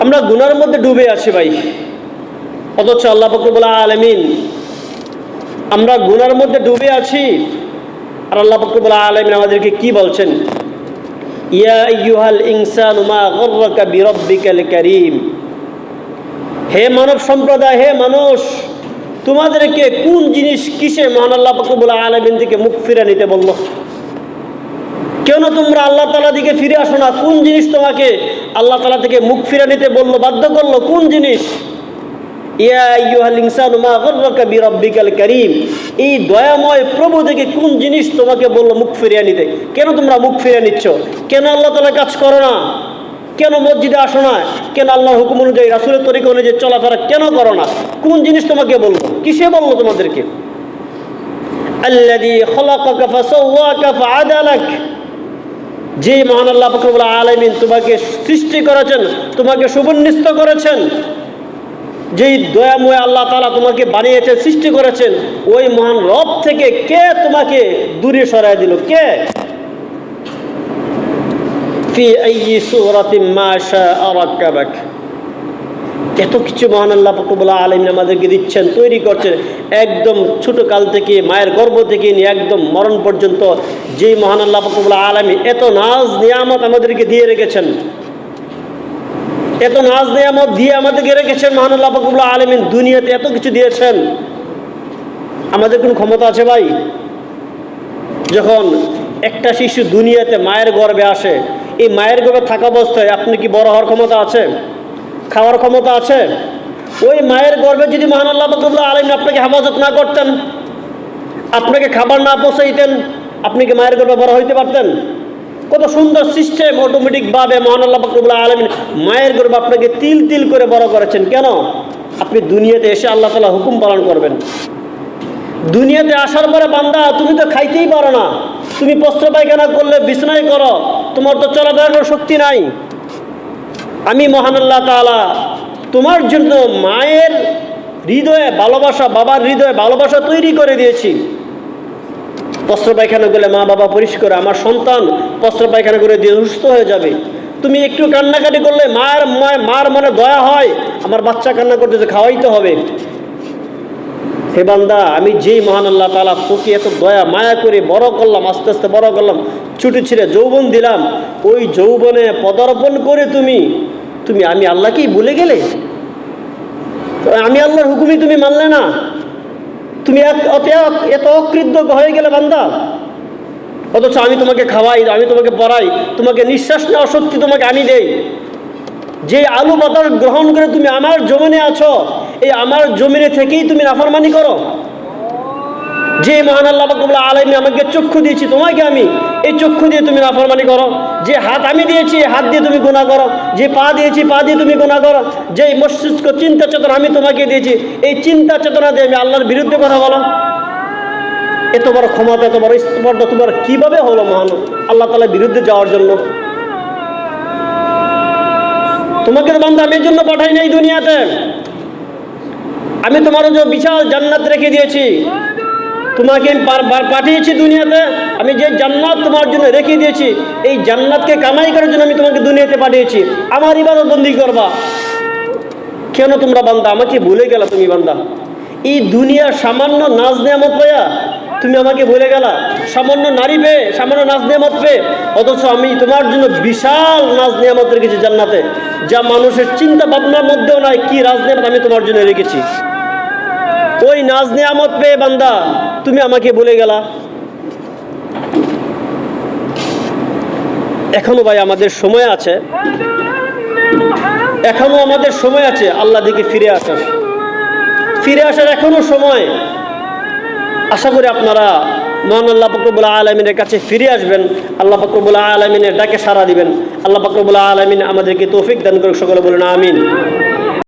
আমরা গুনার মধ্যে ডুবে আছি ভাই। অথচ আল্লাহ ফকরবুল আলমিন আমরা গুনার মধ্যে ডুবে আছি। আর আল্লাহ ফকরবুল আলমিন আমাদেরকে কি বলছেন? করিম। হে মানব সম্প্রদায়, হে মানুষ, তোমাদেরকে কোন জিনিস কিসে মহান আল্লাহ ফকরবুল আলমিন থেকে মুখ ফিরে নিতে বলল? কেন তোমরা আল্লাহ তালা দিকে ফিরে আসো না? কোন জিনিস তোমাকে আল্লাহ তালা থেকে মুখ ফিরে নিতে বলল, বাধ্য করল? কোন জিনিস? আইয়ুহাল ইনসানু মা গর্রাকা বিরাব্বিকাল এই দয়াময় প্রভু থেকে কোন জিনিস তোমাকে বলল মুখ ফিরিয়ে নিতে? কেন তোমরা মুখ ফিরিয়ে নিচ্ছ? কেন আল্লাহ তালা কাজ করো না? কেন মসজিদে আসো না? কেন আল্লাহর হুকুম অনুযায়ী রাসুলের তরিকা অনুযায়ী চলাফেরা কেন করো না? কোন জিনিস তোমাকে বলল? কিসে বলল তোমাদেরকে? ফাআদালাক। যে মহান আল্লাহ ফকরুল আলমিন তোমাকে সৃষ্টি করেছেন, তোমাকে সুবন্নিস্ত করেছেন, যেই দয়াময় আল্লাহ তালা তোমাকে বানিয়েছে সৃষ্টি করেছেন, ওই মহান রব থেকে কে তোমাকে দূরে সরাই দিল? কে? আইয়ি সূরাতিন মা শাআ রাক্কাবাক এত কিছু মহান আল্লাহ ফকরবুল্লাহ আলমিন আমাদেরকে দিচ্ছেন, তৈরি করছেন। একদম ছোট কাল থেকে, মায়ের গর্ভ থেকে নিয়ে একদম মরণ পর্যন্ত যেই মহান আল্লাহ ফকরবুল্লাহ আলমী এত নাজ নিয়ামত আমাদেরকে দিয়ে রেখেছেন। এত নাজ নিয়ামত দিয়ে আমাদেরকে রেখেছেন মহান আল্লাহ ফকরবুল্লাহ আলমিন, দুনিয়াতে এত কিছু দিয়েছেন। আমাদের কোনো ক্ষমতা আছে ভাই? যখন একটা শিশু দুনিয়াতে মায়ের গর্ভে আসে, এই মায়ের গর্ভে থাকা অবস্থায় আপনি কি বড় হওয়ার ক্ষমতা আছে? খাওয়ার ক্ষমতা আছে? ওই মায়ের গর্ভে যদি মহান আল্লাহ ফকরুল্লাহ আলম আপনাকে হেফাজত না করতেন, আপনাকে খাবার না পৌঁছাইতেন, আপনি কি মায়ের গর্বে বড় হইতে পারতেন? কত সুন্দর সিস্টেম অটোমেটিকভাবে মহান আল্লাহ ফকরুল্লাহ আলমিন মায়ের গর্বে আপনাকে তিল তিল করে বড় করেছেন। কেন? আপনি দুনিয়াতে এসে আল্লাহ তালা হুকুম পালন করবেন। দুনিয়াতে আসার পরে বান্দা, তুমি তো খাইতেই পারো না। তুমি বস্ত্র পায়খানা করলে, বিছনায় করো। তোমার তো চলাফেরার শক্তি নাই। আমি মহান আল্লাহ তালা তোমার জন্য মায়ের হৃদয়ে ভালোবাসা, বাবার হৃদয়ে ভালোবাসা তৈরি করে দিয়েছি। বস্ত্র পায়খানা করলে মা বাবা পরিষ্কার আমার সন্তান বস্ত্র পায়খানা করে দিয়ে সুস্থ হয়ে যাবে। তুমি একটু কান্নাকাটি করলে মায়ের মার মনে দয়া হয়, আমার বাচ্চা কান্না করতেছে, খাওয়াইতে হবে। হে বান্দা, আমি যেই মহান আল্লাহ তালা তোকে এত দয়া, মায়া করে বড় করলাম, আস্তে আস্তে বড় করলাম, ছুটি ছিঁড়ে যৌবন দিলাম, ওই যৌবনে পদার্পণ করে তুমি তুমি আমি আল্লাহকেই ভুলে গেলে? আমি আল্লাহর হুকুমই তুমি মানলে না। তুমি এত অকৃতজ্ঞ হয়ে গেলে বান্দা। অথচ আমি তোমাকে খাওয়াই, আমি তোমাকে পড়াই, তোমাকে নিঃশ্বাস নেওয়া শক্তি তোমাকে আমি দেই। যে আলু বাতাস গ্রহণ করে তুমি আমার জমিনে আছো, এই আমার জমিনে থেকেই তুমি নাফরমানি করো। যে মহান আল্লাহ বাকবুল্লাহ আলমী আমাকে চক্ষু দিয়েছি, তোমাকে আমি এই চক্ষু দিয়ে তুমি নাফরমানি করো। যে হাত আমি দিয়েছি হাত দিয়ে তুমি গুণা করো। যে পা দিয়েছি, পা দিয়ে তুমি গুণা করো। যে মস্তিষ্ক চিন্তা চেতনা আমি তোমাকে দিয়েছি, এই চিন্তা চেতনা দিয়ে আমি আল্লাহর বিরুদ্ধে কথা বলো। এত বড় ক্ষমতা, এত বড় স্পর্ধা তোমার কীভাবে হলো মহান আল্লাহ তালার বিরুদ্ধে যাওয়ার জন্য? তোমাকে বান্ধব আমি জন্য পাঠাই নাই দুনিয়াতে। আমি তোমার যে বিশাল জান্নাত রেখে দিয়েছি। তোমাকে আমি পাঠিয়েছি দুনিয়াতে, আমি যে জান্নাত তোমার জন্য রেখে দিয়েছি, এই জান্নাতকে কামাই করার জন্য আমি তোমাকে দুনিয়াতে পাঠিয়েছি। আমার ইবাদত বন্দি করবা। কেন তোমরা বান্দা? আমাকে ভুলে গেলা তুমি বান্দা। এই দুনিয়ার সামান্য নাচ নেয়ামত পাইয়া তুমি আমাকে ভুলে গেলা। সামান্য নারী পেয়ে, সামান্য নাজ নিয়ামত পেয়ে, অথচ আমি তোমার জন্য বিশাল নাচ নিয়ামত রেখেছি জান্নাতে। যা মানুষের চিন্তা ভাবনার মধ্যেও নাই, কি রাজ নিয়ামত আমি তোমার জন্য রেখেছি। ওই নাজ নিয়ামত পেয়ে বান্দা, তুমি আমাকে বলে গেলা। এখনও ভাই আমাদের সময় আছে। এখনও আমাদের সময় আছে, আল্লাহ দিকে ফিরে আসার। ফিরে আসার এখনও সময়। আশা করি আপনারা মহান আল্লাহ ফকরবুল্লাহ আলমিনের কাছে ফিরে আসবেন। আল্লাহ ফকরবুল্লাহ আলমিনের ডাকে সাড়া দিবেন। আল্লাহ ফকরবুল্লাহ আলমিন আমাদেরকে তৌফিক দান করে সকলে বলেন আমিন।